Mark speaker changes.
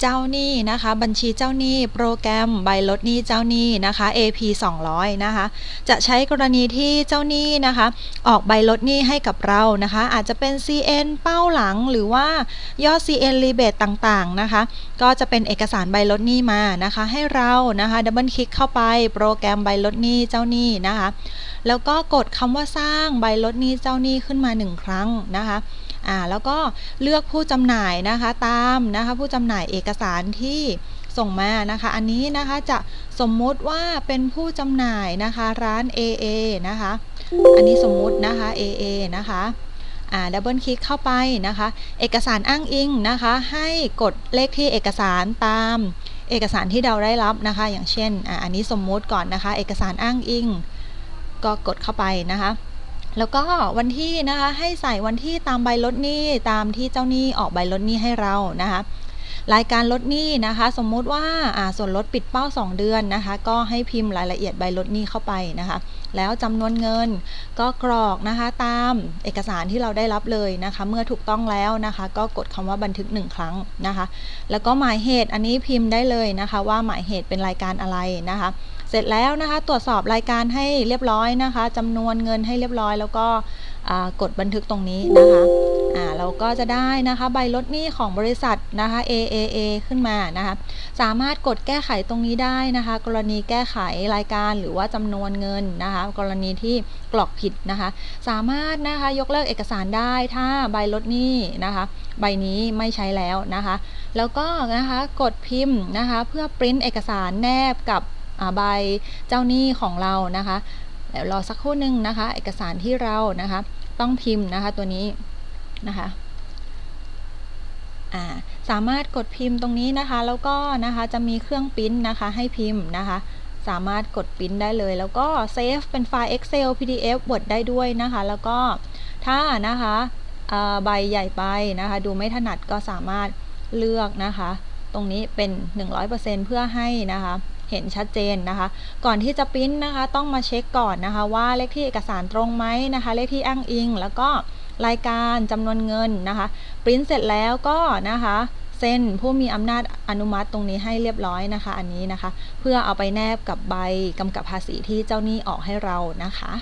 Speaker 1: เจ้าหนี้นะคะ บัญชีเจ้าหนี้ โปรแกรมใบลดหนี้เจ้าหนี้นะคะ AP 200 นะคะ จะใช้กรณีที่เจ้าหนี้นะคะ ออกใบลดหนี้ให้กับเรานะคะ อาจจะเป็น CN เป้าหลังหรือว่ายอด CN rebate ต่างๆนะคะ ก็จะเป็นเอกสารใบลดหนี้มานะคะ ให้เรานะคะดับเบิลคลิกเข้าไปโปรแกรมใบลดหนี้เจ้าหนี้นะคะ แล้วก็กดคำว่าสร้างใบลดหนี้เจ้าหนี้ขึ้นมา 1 ครั้งนะคะอ่าแล้วก็เลือกผู้จำหน่ายนะคะตามนะคะผู้จำหน่ายเอกอกสารที่ส่งมานะคะ อันนี้นะคะจะสมมุติว่าเป็นผู้จำหน่ายนะคะร้าน AA นะคะ อันนี้สมมุตินะคะ AA นะคะอ่าดับเบิลคลิกเข้าไปนะคะ เอกสารอ้างอิงนะคะ ให้กดเลขที่เอกสารตาม เอกสารที่เราได้รับนะคะ อย่างเช่นอ่าอันนี้สมมุติก่อนนะคะ เอกสารอ้างอิง ก็กดเข้าไปนะคะ แล้วก็วันที่นะคะให้ใส่วันที่ตามใบลดหนี้ตามที่เจ้าหนี้ออกใบลดหนี้ให้เรานะคะ รายการลดหนี้นะคะ สมมุติว่าส่วนลดปิดเป้า 2 เดือนนะคะ ก็ให้พิมพ์รายละเอียดใบลดหนี้เข้าไปนะคะ แล้วจำนวนเงินก็กรอกนะคะตามเอกสารที่เราได้รับเลยนะคะ เมื่อถูกต้องแล้วนะคะ ก็กดคำว่าบันทึก 1 ครั้งนะคะ แล้วก็หมายเหตุอันนี้พิมพ์ได้เลยนะคะ ว่าหมายเหตุเป็นรายการอะไรนะคะเสร็จแล้วนะคะตรวจสอบรายการให้เรียบร้อยนะคะจำนวนเงินให้เรียบร้อย แล้วก็กดบันทึกตรงนี้นะคะ อ่าเราก็จะได้นะคะใบลดหนี้ของบริษัทนะคะ AAA ขึ้นมานะคะสามารถกดแก้ไขตรงนี้ได้นะคะ กรณีแก้ไขรายการหรือว่าจำนวนเงินนะคะ กรณีที่กรอกผิดนะคะ สามารถนะคะยกเลิกเอกสารได้ถ้าใบลดหนี้นะคะ ใบนี้ไม่ใช้แล้วนะคะ แล้วก็นะคะกดพิมพ์นะคะเพื่อปริ้นเอกสารแนบกับใบเจ้าหนี้ของเรานะคะเดี๋ยวรอสักครู่หนึ่งนะคะ เอกสารที่เรานะคะ ต้องพิมพ์นะคะตัวนี้ นะคะสามารถกดพิมพ์ตรงนี้นะคะ แล้วก็นะคะจะมีเครื่องปริ้นนะคะให้พิมพ์นะคะ สามารถกดปริ้นได้เลย แล้วก็เซฟเป็นไฟล์ Excel PDF Word ได้ด้วยนะคะ แล้วก็ถ้านะคะใบใหญ่ไปนะคะ ดูไม่ถนัดก็สามารถเลือกนะคะ ตรงนี้เป็น 100%เพื่อให้นะคะเห็นชัดเจนนะคะ ก่อนที่จะปริ้นนะคะ ต้องมาเช็คก่อนนะคะ ว่าเลขที่เอกสารตรงไหมนะคะ เลขที่อ้างอิง แล้วก็ รายการจำนวนเงินนะคะปริ้นเสร็จแล้วก็นะคะเซ็นผู้มีอำนาจอนุมัติตรงนี้ให้เรียบร้อยนะคะ อันนี้นะคะ เพื่อเอาไปแนบกับใบกำกับภาษีที่เจ้าหนี้ออกให้เรานะคะ